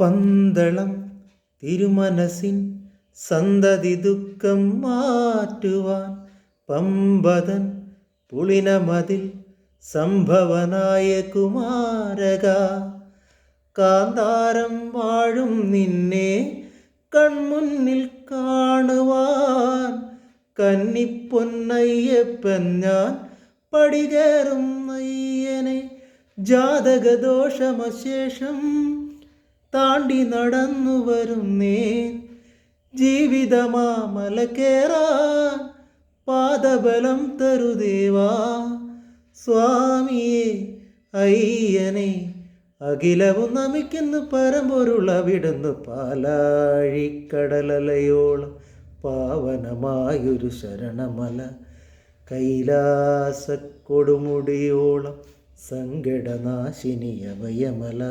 പന്തളം തിരുമനസിൻ സന്തതി ദുഃഖം മാറ്റുവാൻ പമ്പതൻ പുളിനമതിൽ സംഭവനായ കുമാരക കാന്താരം വാഴും നിന്നെ കൺമുന്നിൽ കാണുവാൻ കന്നിപ്പൊന്നയ്യപ്പൻ ഞാൻ പടികേറും അയ്യനെ. ജാതകദോഷമശേഷം താണ്ടി നടന്നു വരുന്നേ ജീവിതമാ മലക്കേറാ പാദബലം തരുദേവാ. സ്വാമിയെ അയ്യനെ അഖിലവും നമിക്കുന്നു പരമ്പൊരുളവിടുന്നു പാലാഴിക്കടലയോളം പാവനമായൊരു ശരണമല. കൈലാസ കൊടുമുടിയോളം സങ്കടനാശിനി അവയമല